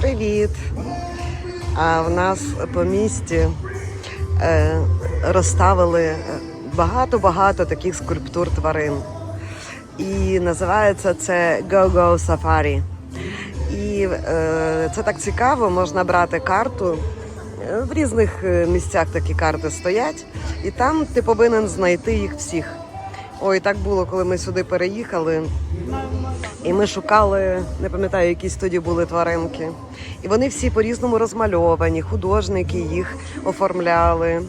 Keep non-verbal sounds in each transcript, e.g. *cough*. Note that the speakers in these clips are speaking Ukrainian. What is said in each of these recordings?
Привіт! А в нас по місті е, розставили багато-багато таких скульптур тварин. І називається це Go-Go Safari. І е, це так цікаво, можна брати карту. Е, В різних е, місцях такі карти стоять, і там ти повинен знайти їх всіх. Ой, так було, коли ми сюди переїхали. І ми шукали, не пам'ятаю, якісь тоді були тваринки. І вони всі по-різному розмальовані, художники їх оформляли.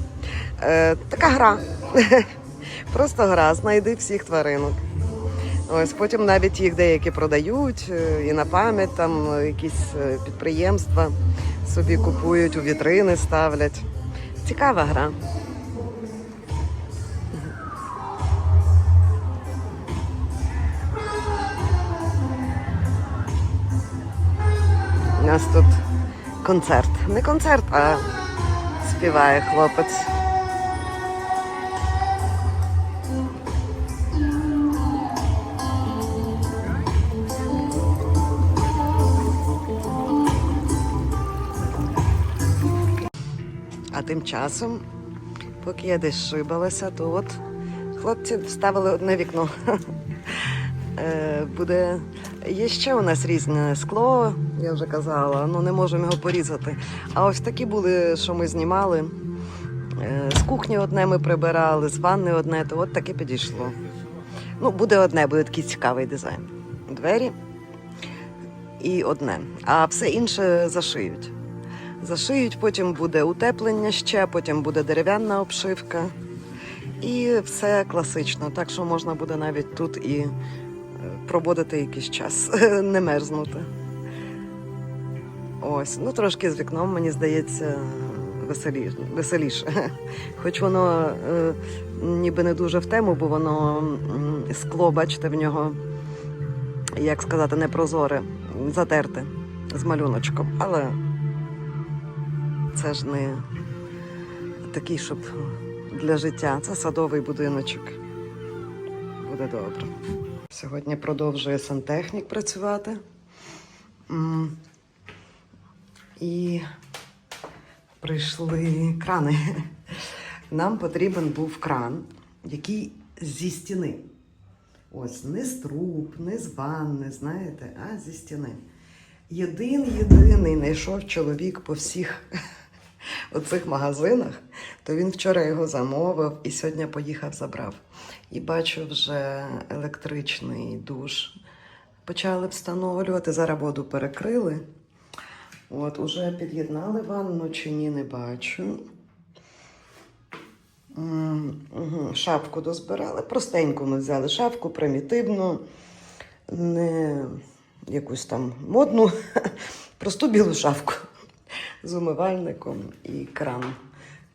Е, така гра. *laughs* Просто гра, знайди всіх тваринок. Ось потім навіть їх деякі продають е, і на пам'ять там е, якісь е, підприємства собі купують, у вітрини ставлять. Цікава гра. Нас тут концерт. Не концерт, а співає хлопець. А тим часом, поки я десь шибалася, то от хлопці вставили одне вікно. *laughs* Е, Буде є ще у нас різне скло, я вже казала, ну не можемо його порізати. А ось такі були, що ми знімали. Е, З кухні одне ми прибирали, з ванни одне, то от таке підійшло. Ну, буде одне, буде такий цікавий дизайн. Двері і одне. А все інше зашиють. Зашиють, потім буде утеплення ще, потім буде дерев'яна обшивка. І все класично. Так що можна буде навіть тут і е, проводити якийсь час, *laughs* не мерзнути. Ось, ну трошки з вікном, мені здається, веселі, веселіше. *laughs* Хоч воно е, ніби не дуже в тему, бо воно скло, бачите, в нього, як сказати, не прозоре, затерте з малюночком. Але це ж не такий, щоб для життя. Це садовий будиночок. Буде добре. Сьогодні продовжує сантехнік працювати. І прийшли крани. Нам потрібен був кран, який зі стіни. Ось не з труб, не з ванни, знаєте, а зі стіни. Єдин єдиний знайшов чоловік по всіх *laughs* оцих магазинах, то він вчора його замовив і сьогодні поїхав, забрав. І бачу вже електричний душ. Почали встановлювати, зараз воду перекрили. От, уже під'єднали ванну чи ні, не бачу. Шапку дозбирали. Простеньку ми взяли шапку, примітивну, не якусь там модну, *laughs* просту білу шапку з умивальником і кран.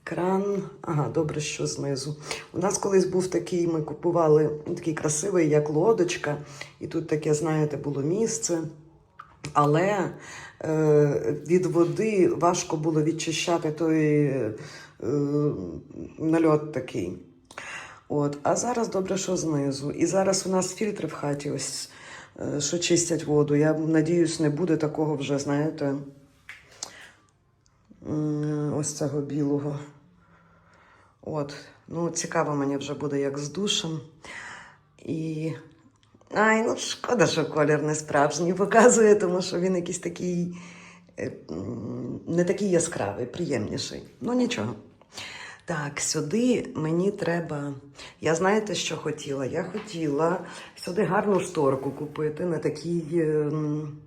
Кран, ага, добре, що знизу. У нас колись був такий, ми купували такий красивий, як лодочка, і тут таке, знаєте, було місце. Але е, від води важко було відчищати той е, нальот такий. От. А зараз добре, що знизу. І зараз у нас фільтри в хаті, ось, е, що чистять воду. Я надіюсь, не буде такого вже, знаєте, ось цього білого. От. Ну, цікаво мені вже буде, як з душем. І. Ай, ну шкода, що колір не справжній показує, тому що він якийсь такий е, не такий яскравий, приємніший. Ну нічого. Так, сюди мені треба. Я знаєте, що хотіла? Я хотіла сюди гарну шторку купити на такий, ем,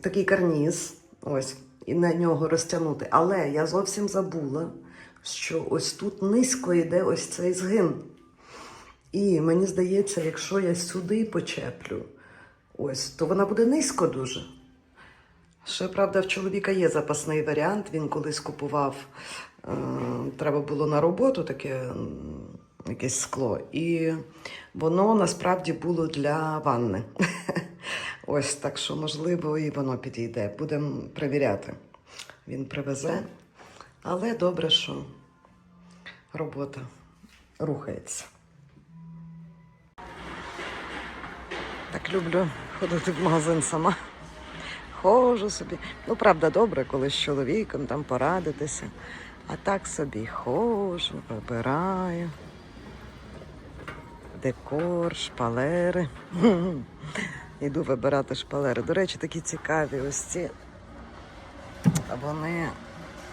такий карніз. Ось, і на нього розтягнути. Але я зовсім забула, що ось тут низько йде ось цей згин. І мені здається, якщо я сюди почеплю, ось, то вона буде низько дуже. Ще, правда, в чоловіка є запасний варіант. Він колись купував, е, треба було на роботу таке якесь скло. І воно насправді було для ванни. *laughs* Ось так що, можливо, і воно підійде. Будемо перевіряти. Він привезе. Але добре, що робота рухається. Так люблю ходити в магазин сама. ходжу собі. Ну, правда, добре, коли з чоловіком там порадитися. А так собі ходжу, вибираю. Декор, шпалери. *laughs* Йду вибирати шпалери. До речі, такі цікаві ось ці. Вони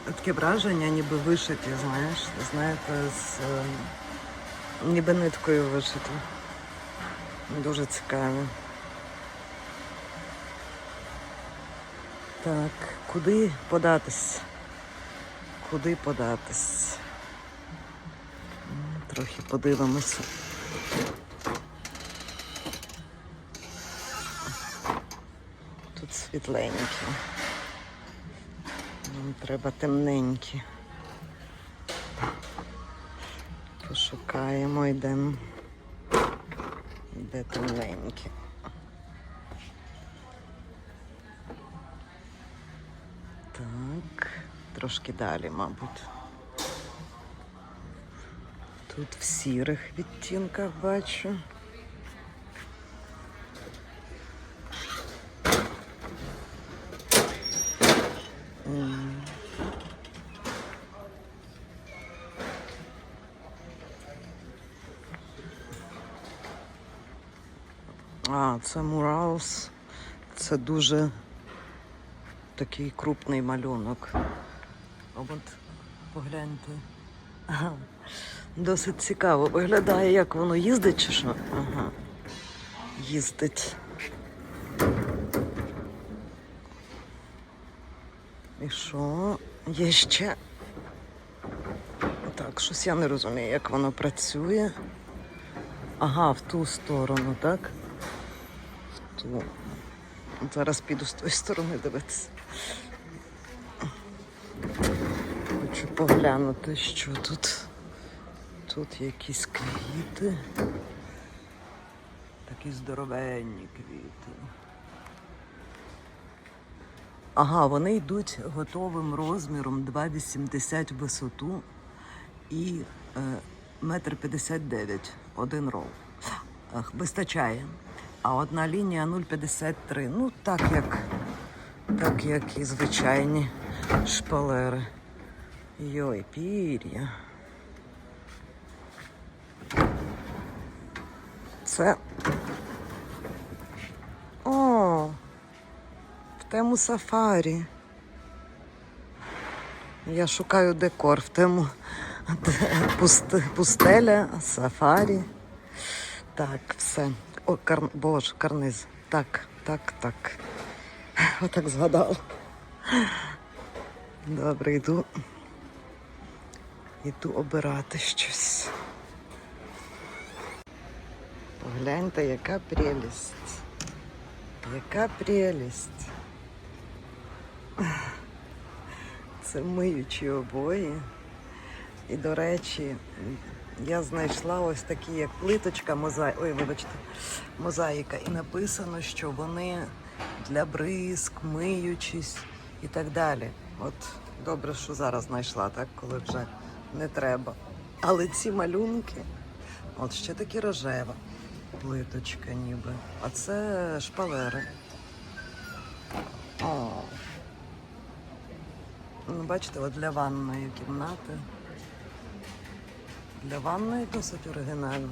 таке враження, ніби вишиті, знаєш, знаєте, з е, ніби ниткою вишиті. Дуже цікаві. Так, куди податись? Куди податись? Трохи подивимося. Тут світленькі. Нам треба темненькі. Пошукаємо, йдемо. Де темненькі. Так, трошки далі, мабуть. Тут в сірих відтінках бачу. А, це Мураус. Це дуже такий крупний малюнок. От погляньте. Ага. Досить цікаво виглядає, як воно їздить чи що? Ага. Їздить. І що? Є ще. Так, щось я не розумію, як воно працює. Ага, в ту сторону, так? В. Зараз піду з тої сторони дивитися. Хочу поглянути, що тут. Тут якісь квіти. Такі здоровенні квіти. Ага, вони йдуть готовим розміром 2,80 в висоту і е, метр 59 один рол. Ах, вистачає. А одна лінія 0,53. Ну, так як, так як і звичайні шпалери. Йой, пір'я. Це. О! В тему сафарі. Я шукаю декор в тему *laughs* пустеля, сафарі. Так, все. О, кар... Боже, карниз. Так, так, так. Отак згадала. Добре, йду. Йду обирати щось. Погляньте, яка прелість. Яка прелість. Це миючі обої. І, до речі, я знайшла ось такі, як плиточка, мозаїка, ой, вибачте, мозаїка, і написано, що вони для бризк, миючись і так далі. От добре, що зараз знайшла, так, коли вже не треба. Але ці малюнки, от ще такі рожева плиточка ніби. А це шпалери. О. Ну, бачите, от для ванної кімнати. Для ванної досить оригінально.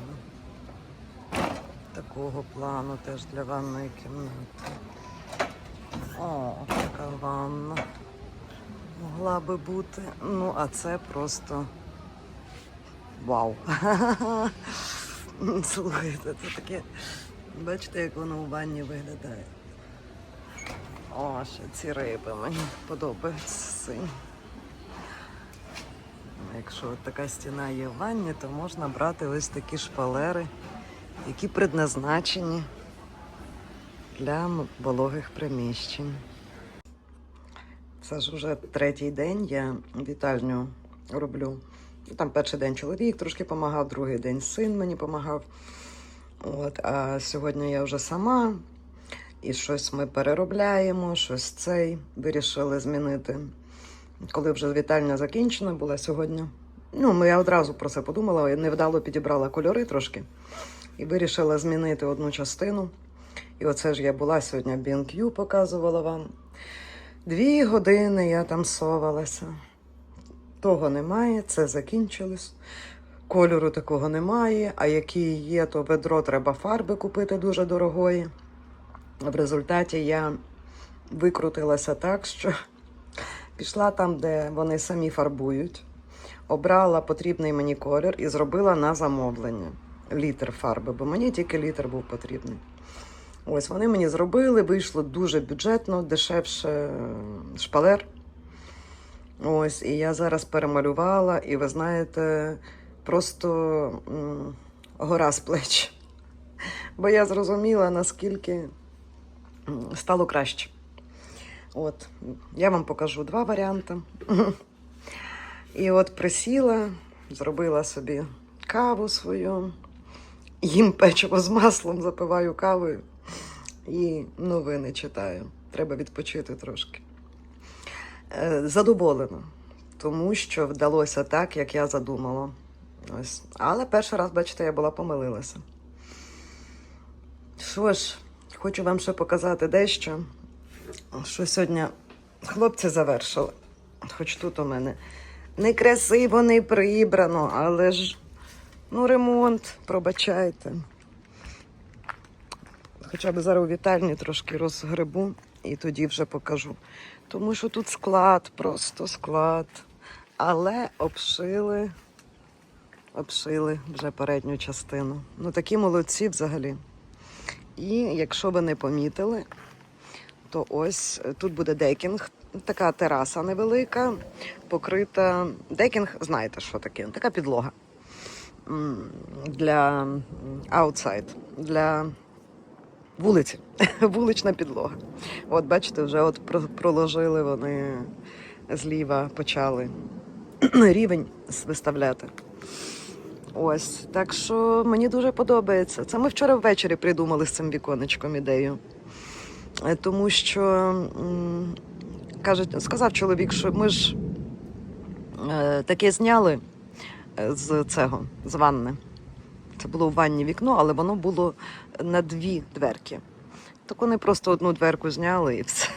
Такого плану теж для ванної кімнати. О, така ванна. Могла би бути. Ну, а це просто вау. *laughs* Слухайте, це таке. Бачите, як воно у ванні виглядає. О, ще ці риби мені подобаються синь. Якщо от така стіна є в ванні, то можна брати ось такі шпалери, які предназначені для вологих приміщень. Це ж вже третій день я вітальню роблю. Ну, Там перший день чоловік трошки допомагав, другий день син мені допомагав. От, а сьогодні я вже сама. І щось ми переробляємо, щось цей вирішили змінити. Коли вже вітальня закінчена була сьогодні. Ну, ми я одразу про це подумала, невдало підібрала кольори трошки і вирішила змінити одну частину. І оце ж я була сьогодні в BNQ, показувала вам. Дві години я там совалася. Того немає, це закінчилось. Кольору такого немає, а який є, то ведро треба фарби купити дуже дорогої. В результаті я викрутилася так, що пішла там, де вони самі фарбують, обрала потрібний мені колір і зробила на замовлення літр фарби, бо мені тільки літр був потрібний. Ось вони мені зробили, вийшло дуже бюджетно, дешевше шпалер. Ось, і я зараз перемалювала, і ви знаєте, просто м, гора з плеч. Бо я зрозуміла, наскільки стало краще. От, я вам покажу два варіанти. І от присіла, зробила собі каву свою, їм печиво з маслом, запиваю кавою і новини читаю. Треба відпочити трошки. Е, Задоволена, тому що вдалося так, як я задумала. Ось. Але перший раз, бачите, я була помилилася. Що ж, хочу вам ще показати дещо, що сьогодні хлопці завершили. Хоч тут у мене не красиво, не прибрано, але ж ну, ремонт, пробачайте. Хоча б зараз у вітальні трошки розгребу і тоді вже покажу. Тому що тут склад, просто склад. Але обшили, обшили вже передню частину. Ну такі молодці взагалі. І якщо ви не помітили, то ось е, тут буде декінг, така тераса невелика, покрита. Декінг, знаєте, що таке? Така підлога для аутсайд, для вулиці, *laughs* вулична підлога. От бачите, вже от проложили вони зліва, почали *clears throat* рівень виставляти. Ось, так що мені дуже подобається. Це ми вчора ввечері придумали з цим віконечком ідею. Е, Тому що кажуть, сказав чоловік, що ми ж е, таке зняли е, з цього, з ванни. Це було в ванні вікно, але воно було на дві дверки. Так вони просто одну дверку зняли і все.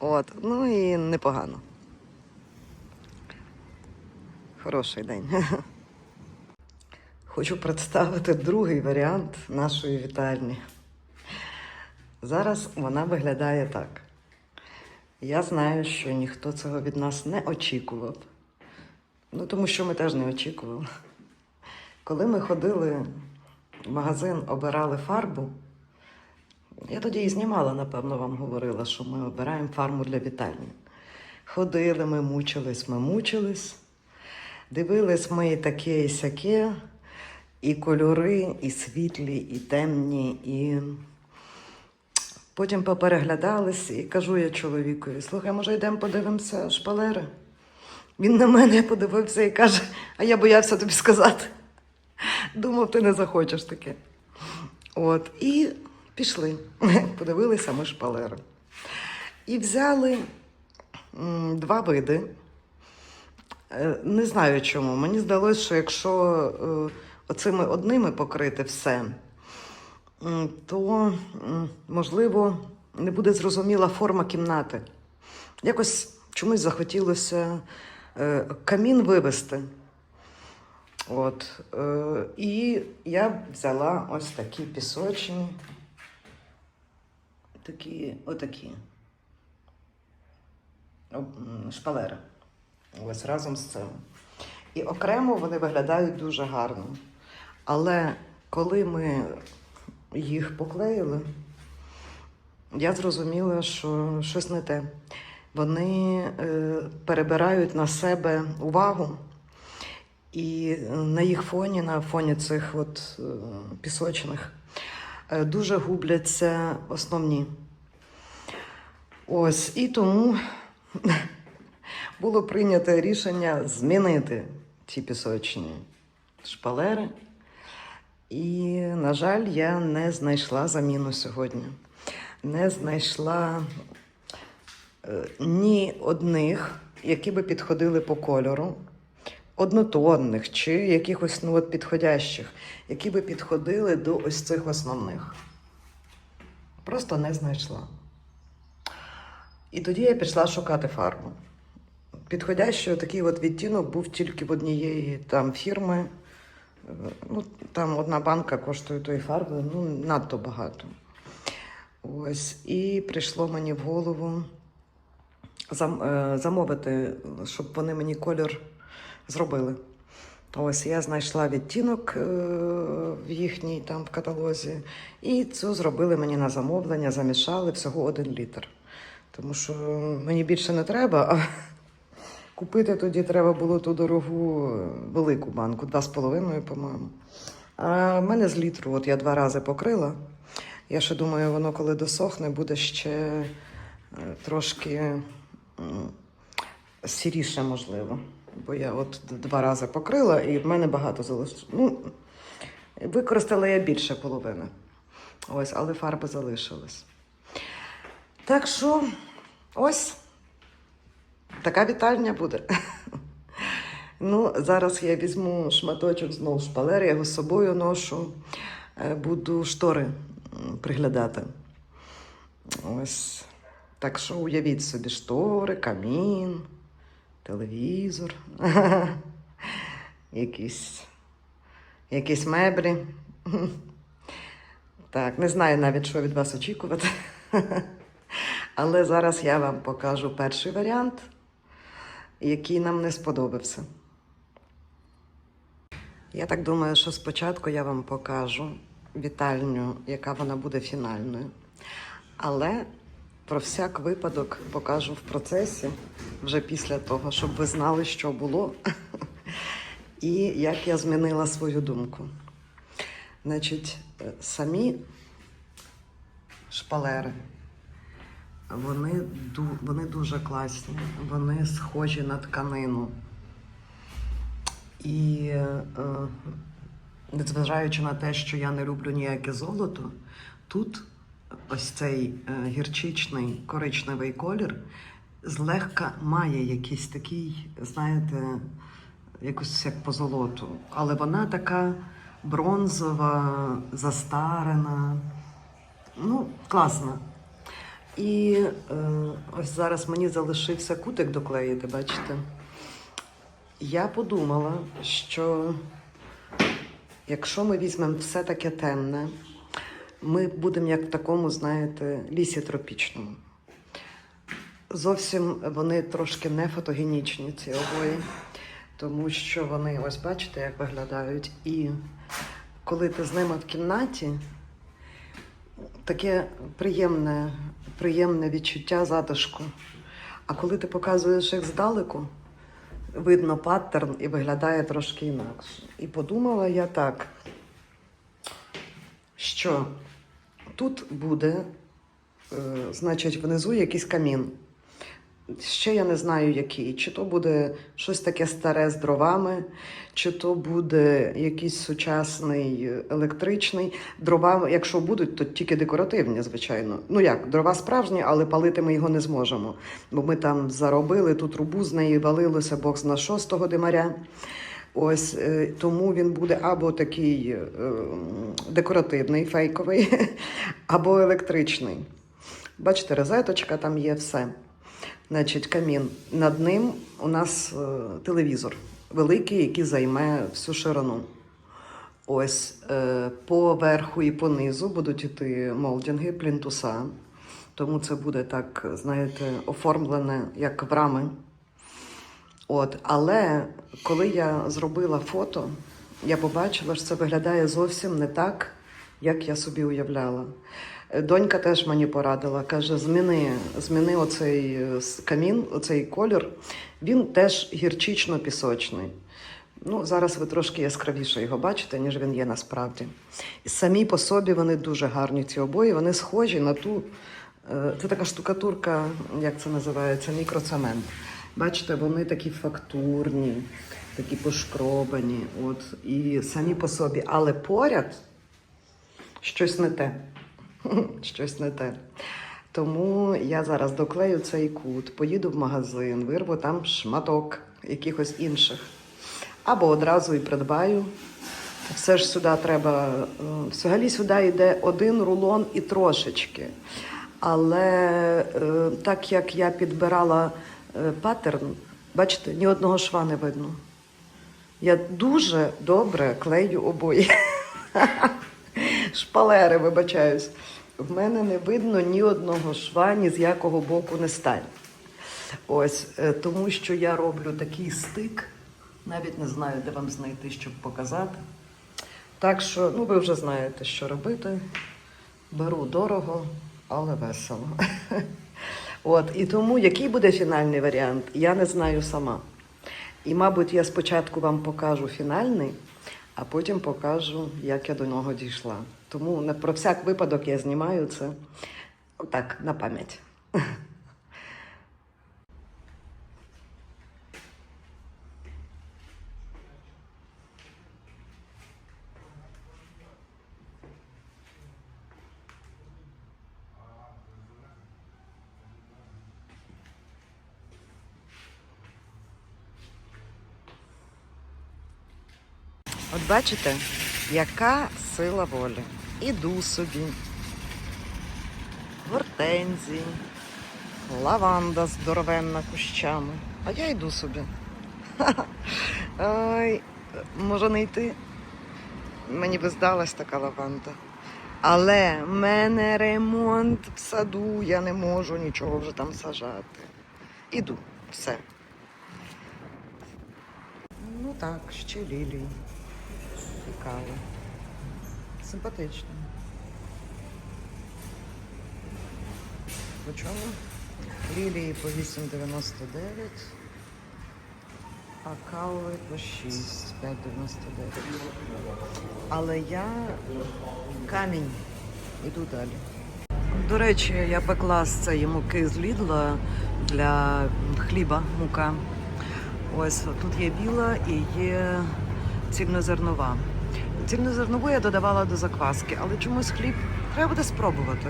От, ну і непогано. Хороший день. Хочу представити другий варіант нашої вітальні. Зараз вона виглядає так. Я знаю, що ніхто цього від нас не очікував. Ну, тому що ми теж не очікували. Коли ми ходили в магазин, обирали фарбу, я тоді і знімала, напевно, вам говорила, що ми обираємо фарбу для вітальні. Ходили, ми мучились, ми мучились. Дивились ми і таке, і сяке, і кольори, і світлі, і темні, і потім попереглядались, і кажу я чоловікові: слухай, може, йдемо подивимося шпалери? Він на мене подивився і каже, а я боявся тобі сказати. Думав, ти не захочеш таке. От, і пішли. Подивилися ми шпалери. І взяли два види. Е, Не знаю чому. Мені здалося, що якщо е, оцими одними покрити все, то, можливо, не буде зрозуміла форма кімнати. Якось чомусь захотілося е, камін вивести. От, е, і я взяла ось такі пісочні, такі, отакі шпалери. Ось разом з цим. І окремо вони виглядають дуже гарно. Але коли ми їх поклеїли, я зрозуміла, що щось не те. Вони е, перебирають на себе увагу, і на їх фоні, на фоні цих от, е, пісочних, е, дуже губляться основні. Ось, і тому було прийнято рішення змінити ці пісочні шпалери. І, на жаль, я не знайшла заміну сьогодні. Не знайшла е, ні одних, які би підходили по кольору, однотонних чи якихось ну, от, підходящих, які би підходили до ось цих основних. Просто не знайшла. І тоді я пішла шукати фарбу. Підходящий такий от відтінок був тільки в однієї там фірми. Ну, там одна банка коштує тої фарби, ну, надто багато. Ось. І прийшло мені в голову зам, е, замовити, щоб вони мені колір зробили. Ось я знайшла відтінок е, в їхній там в каталозі, і цю зробили мені на замовлення, замішали всього один літр. Тому що мені більше не треба, а купити тоді треба було ту дорогу е, велику банку, два з половиною, по-моєму. А в мене з літру, от я два рази покрила. Я ще думаю, воно коли досохне, буде ще е, трошки сіріше, можливо. Бо я от два рази покрила, і в мене багато залишилось. Ну, використала я більше половини. Ось, але фарби залишились. Так що, ось така вітальня буде. Ну, зараз я візьму шматочок знову шпалер, я його з собою ношу. Е, Буду штори приглядати. Ось. Так що уявіть собі штори, камін, телевізор, *laughs* якісь, якісь меблі. Так, не знаю навіть, що від вас очікувати. *laughs* Але зараз я вам покажу перший варіант, який нам не сподобався. Я так думаю, що спочатку я вам покажу вітальню, яка вона буде фінальною. Але про всяк випадок покажу в процесі вже після того, щоб ви знали, що було, *laughs* і як я змінила свою думку. Значить, е, самі шпалери, вони, вони дуже класні, вони схожі на тканину. І е, незважаючи на те, що я не люблю ніяке золото, тут ось цей е, гірчичний коричневий колір злегка має якийсь такий, знаєте, якусь як по золоту. Але вона така бронзова, застарена. Ну, класна. І е, ось зараз мені залишився кутик доклеїти, бачите. Я подумала, що якщо ми візьмемо все таке темне, ми будемо як в такому, знаєте, лісі тропічному. Зовсім вони трошки не фотогенічні, ці обої, тому що вони, ось бачите, як виглядають. І коли ти з ними в кімнаті, таке приємне, приємне відчуття затишку. А коли ти показуєш їх здалеку, видно паттерн і виглядає трошки інакше. І подумала я так, що тут буде, е, значить, внизу якийсь камін. Ще я не знаю, який. Чи то буде щось таке старе з дровами, чи то буде якийсь сучасний електричний. Дрова, якщо будуть, то тільки декоративні, звичайно. Ну як, дрова справжні, але палити ми його не зможемо. Бо ми там заробили ту трубу, з неї валилося Бог зна шостого димаря. Ось е, тому він буде або такий е, декоративний, фейковий, *laughs* або електричний. Бачите, розеточка, там є все. Значить, камін. Над ним у нас е, телевізор великий, який займе всю ширину. Ось е, по верху і по низу будуть іти молдінги, плінтуса. Тому це буде так, знаєте, оформлене як в рами. От, але коли я зробила фото, я побачила, що це виглядає зовсім не так, як я собі уявляла. Донька теж мені порадила, каже: зміни, зміни оцей е, камін, оцей колір. Він теж гірчично-пісочний. Ну, зараз ви трошки яскравіше його бачите, ніж він є насправді. Самі по собі вони дуже гарні, ці обої, вони схожі на ту. е, Це така штукатурка, як це називається, мікроцемент. Бачите, вони такі фактурні, такі пошкробані. От, і самі по собі, але поряд щось не те. *laughs* Щось не те. Тому я зараз доклею цей кут, поїду в магазин, вирву там шматок якихось інших. Або одразу і придбаю Все ж сюди треба. е, Взагалі сюди йде один рулон і трошечки. Але е, так як я підбирала е, паттерн, бачите, ні одного шва не видно. Я дуже добре клею обої. *laughs* Шпалери, вибачаюсь. В мене не видно ні одного шва, ні з якого боку не стань. Ось, е, тому що я роблю такий стик, навіть не знаю, де вам знайти, щоб показати. Так що, ну ви вже знаєте, що робити. Беру дорого, але весело. *laughs* От, і тому який буде фінальний варіант, я не знаю сама. І, мабуть, я спочатку вам покажу фінальний, а потім покажу, як я до нього дійшла. Тому не про всяк випадок я знімаю це так, на пам'ять. От бачите, яка сила волі. Іду собі. Гортензії, лаванда здоровенна кущами. А я йду собі. *laughs* Ой, може не йти. Мені би здалась така лаванда. Але в мене ремонт в саду, я не можу нічого вже там сажати. Іду, все. Ну так, ще лілії. Цікаво. Симпатично. По чому? Лілії по 8,99, а кави по 6, 5,99. Але я камінь. Іду далі. До речі, я пекла з цієї муки з Лідла для хліба мука. Ось тут є біла і є цільнозернова. Цільнозернову я додавала до закваски, але чомусь хліб треба буде спробувати.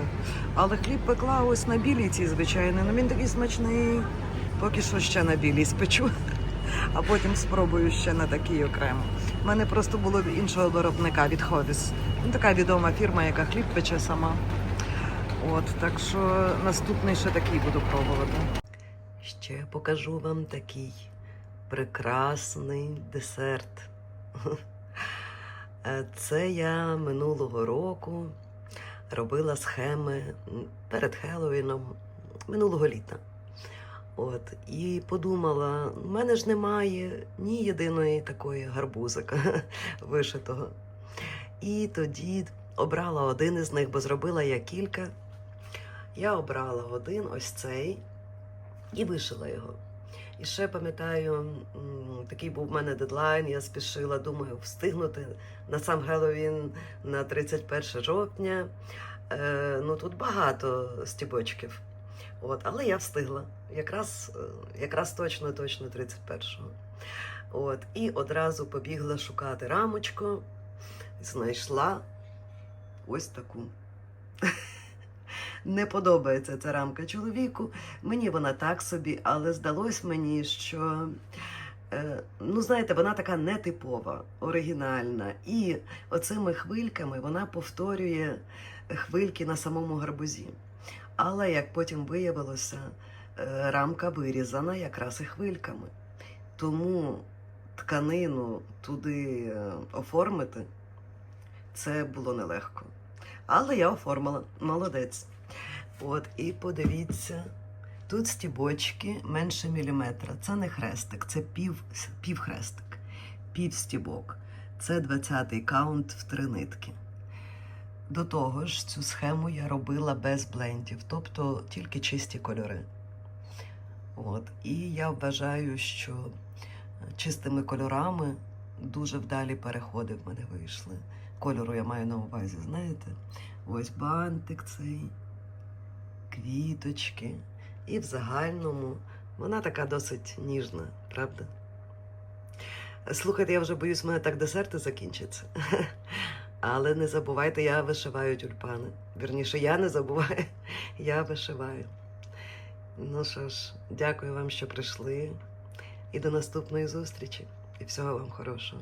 Але хліб пекла ось на білій цій звичайно. Ну він такий смачний. Поки що ще на білій спечу, *laughs* а потім спробую ще на такий окремо. У мене просто було іншого виробника від Ховіс. Ну, така відома фірма, яка хліб пече сама. От, так що наступний ще такий буду пробувати. Ще покажу вам такий прекрасний десерт. *laughs* Е, Це я минулого року робила схеми перед Хеллоуіном минулого літа. От, і подумала, в мене ж немає ні єдиної такої гарбузика *laughs* вишитого. І тоді обрала один із них, бо зробила я кілька. Я обрала один, ось цей, і вишила його. І ще пам'ятаю, такий був в мене дедлайн, я спішила, думаю, встигнути на сам Геловін на 31 жовтня. Е, ну тут багато стібочків. От, але я встигла. Якраз, е, якраз точно, точно 31-го. От, і одразу побігла шукати рамочку, знайшла ось таку. Не подобається ця рамка чоловіку. Мені вона так собі, але здалось мені, що е, ну, знаєте, вона така нетипова, оригінальна. І оцими хвильками вона повторює хвильки на самому гарбузі. Але як потім виявилося, е, рамка вирізана якраз і хвильками. Тому тканину туди е, оформити це було нелегко. Але я оформила, молодець. От, і подивіться, тут стібочки менше міліметра. Це не хрестик, це пів, півхрестик, пів стібок. Це 20-й каунт в три нитки. До того ж, цю схему я робила без блендів, тобто тільки чисті кольори. От. І я вважаю, що чистими кольорами дуже вдалі переходи в мене вийшли. Кольору я маю на увазі, знаєте? Ось бантик цей, квіточки. І в загальному вона така досить ніжна, правда? Слухайте, я вже боюсь, в мене так десерти закінчаться. *laughs* Але не забувайте, я вишиваю тюльпани. Вірніше, я не забуваю, *laughs* я вишиваю. Ну що ж, дякую вам, що прийшли. І до наступної зустрічі. І всього вам хорошого.